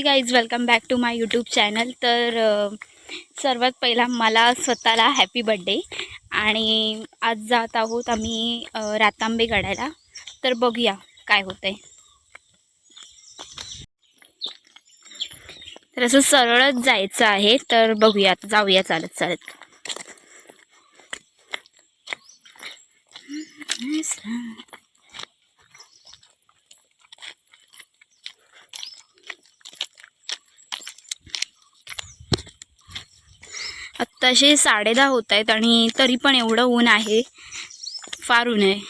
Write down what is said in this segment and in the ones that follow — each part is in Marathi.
Hey guys welcome back to my YouTube channel तर सर्वात पहिला मला स्वतःला हॅपी बड्डे आणि आज जात आहोत आम्ही रातांबे गडायला तर बघूया काय होतं आहे तर असं सरळच जायचं आहे. तर बघूया जाऊया चालत चालत. आत्ताशे साडेदहा होत आहेत आणि तरी पण एवढं ऊन आहे. फार ऊन आहे.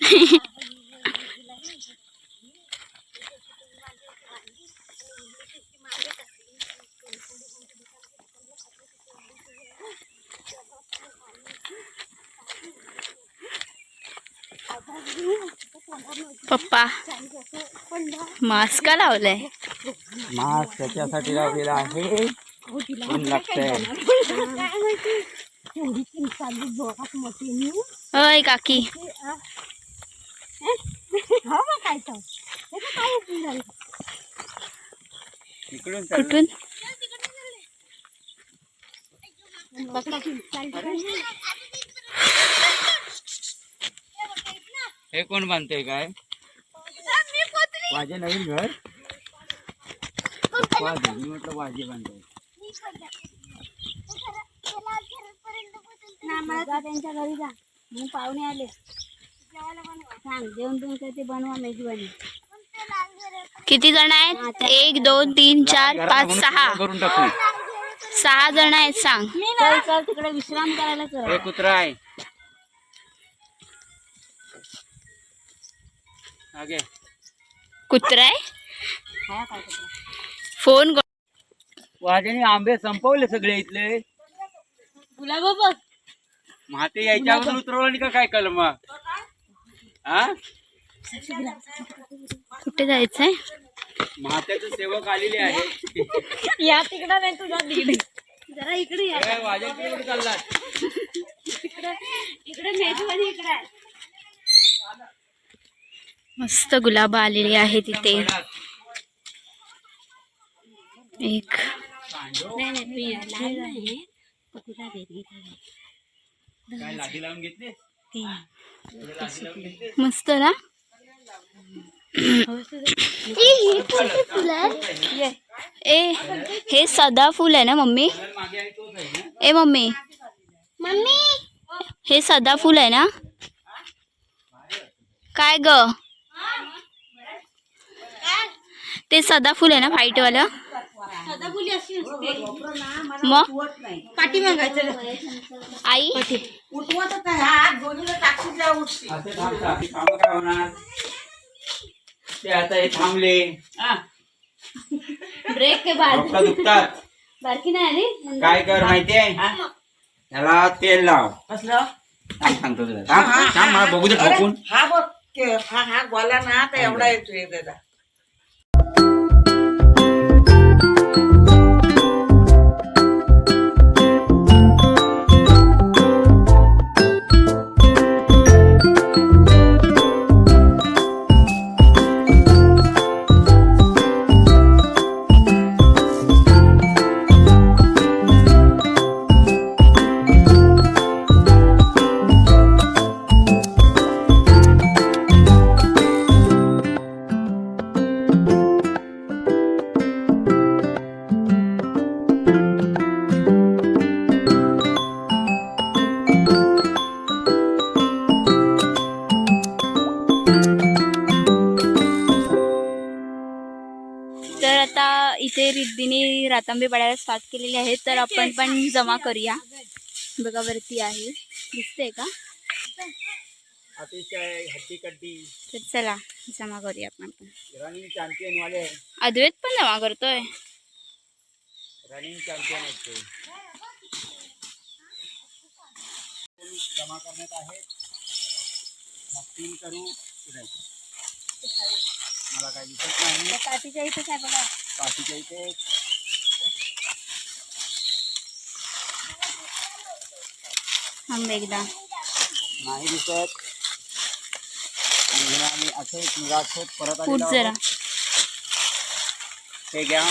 पप्पा मास्क का लावलाय? मास्क त्याच्यासाठी लावलेला आहे. ऊन लागतंय. होय काकी. कुठून? हे कोण बांधतंय काय? वाजे नवीन घर? वाजे मी म्हटलं वाजे बांधतोय. त्यांच्या घरी जा. मग पाहुणे आले. सांग जेवण बिवून काय ते बनवा मेजवानी किती जण आहेत? एक दोन तीन चार पाच सहा. पूर्ण करून टाकू. सहा जण आहेत सांग. चल चल तिकडे विश्राम करायला चल. हे कुत्रा आहे. कुत्रा आहे हा, काय करतो? फोन वाजेने आंबे संपवले सगळे इथले. तुला बाबा महाते यायच्यावर उतरवलं नाही का काय कलम? हा? कुठे जायचंय महात्याचे सेवक आलेले आहे. या तिकडे नाही तुझा तिकडे. जरा इकडे या. चाललात इकडे इकडे मेजवानी इकडे आहे. मस्त गुलाब आलेली आहे तिथे एक. मस्त ना? ए हे सदा फुल आहे ना मम्मी? ए मम्मी. मम्मी? हे सदा फुल आहे ना? काय ग? ते सदा फुल आहे ना व्हाईट वाला सदाफुली अशी असते मग पाठी मागायचं आई असे थांबता ती कामं काय होणार ते आता हे थांबले हा, ब्रेक के बाद डोकं दुखतात बारकी नाही आली काय कर माहितीये त्याला तेल लाव काय सांगतो तुला थांब थांब मला बघू दे ठोकून हा बघ के- हा हा गोला ना आता एवढा येतोय त्याचा रिद्धीने रातांबे पडायला स्टार्ट केलेले आहेत तर आपण पण जमा करूया. बघा वरती आहे. दिसते का? तर चला जमा करूया आपण पण. अद्वैत पण जमा करतोय. रनिंग चॅम्पियन असते जमा करण्यात आहे मग तीन करू. मला काय दिसत नाही. काठीच्या इथे. एकदा. नाही दिसत. आणि हे आम्ही असे निराश होत परत फूट जरा. हे घ्या.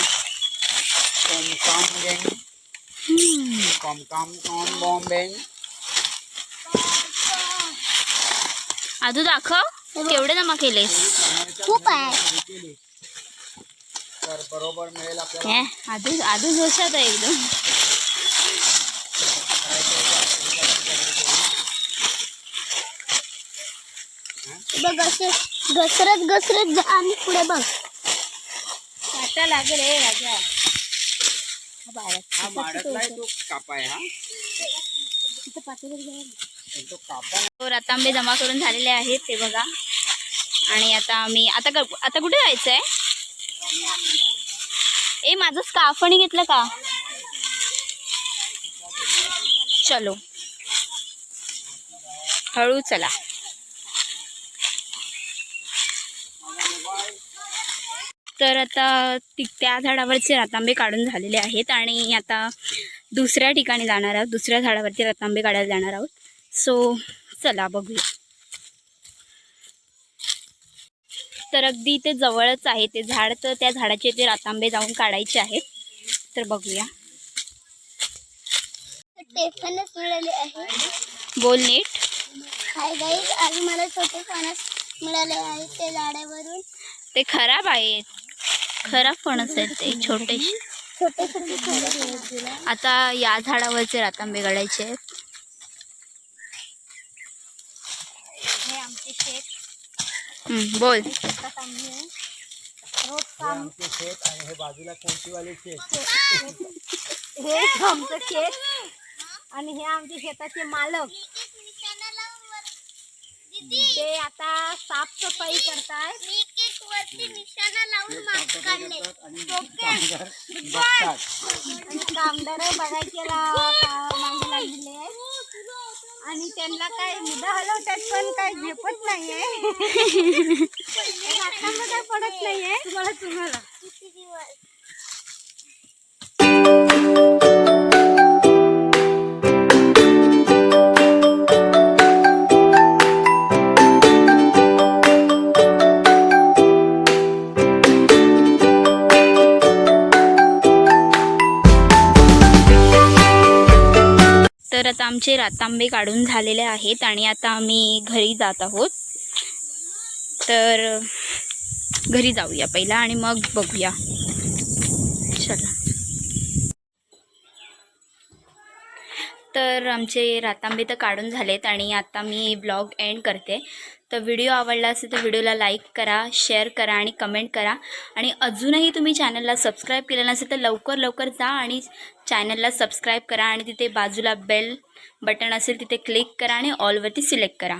कॉमकाम गँग. कॉमकाम कॉम बॉम्बे आधू दाखव केवढे जमा केलेस? खूप आहे. तर बरोबर मिळेल आपल्याला. हे आधू आधू जोशात आहे एकदम. बघ असे घसरत घसरत जा आणि पुढे बघ. काटा लागेल रे राजा. हा बाळा, हा माडतलाय तो कापाय हा. तिथं पाठीवर जाऊ. तो कापा तो रतांबे जमा करून झालेले आहेत ते बघा. आणि आता आम्ही आता क- आता कुठे जायचं आहे ए माझं स्कार्फ आणि घेतलं का? चलो. हळू चला. तर आता ती त्या झाडावरचे रतांबे काढून झालेले आहेत आणि आता दुसऱ्या ठिकाणी जाणार आहोत. दुसऱ्या झाडावरती रतांबे काढायला जाणार आहोत. सो चला बघूया. तर अगदी ते जवळच आहे. ते झाड तर त्या झाडाचे ते रातांबे जाऊन काढायचे आहेत. तर बघूया. टेफनच मिळाले आहे. बोल नीट. हाय गाईज आज मला छोटे फणस मिळाले ते झाडावरून. ते खराब आहेत. खराब फणस आहेत ते छोटेसे छोटे आता या झाडावरचे रातांबे काढायचे आहेत. हे आमचे शेत. बोल। शेतात आम्ही आहे. रोज काम आमचे शेत आणि हे बाजूला कोणतीवाले शेत? हे आमचं शेत आणि हे आमचे शेताचे मालक. ते आता साफसफाई करताय. आणि कामगार बघतात आणि कामदार बघायला मागे लागलेले आहे आणि त्यांना काय मुदा हलवतात पण काय झेपत नाहीये. पडत नाहीये. तुम्हाला तुम्हाला. आमचे रातांबे काढून झालेले आहेत आणि आता आम्ही घरी जात आहोत. तर घरी जाऊया पहिला आणि मग बघूया. चला. तर आमचे रातांबे तर काढून झालेत आणि आता मी ब्लॉग एंड करते. तर व्हिडिओ आवडला असेल तर व्हिडिओला लाईक करा शेअर करा आणि कमेंट करा. आणि अजूनही तुम्ही चॅनलला सबस्क्राईब केलं नसेल तर लवकर लवकर जा आणि चॅनलला सबस्क्राईब करा आणि तिथे बाजूला बेल बटन असेल तिथे क्लिक करा आणि ऑलवरती सिलेक्ट करा.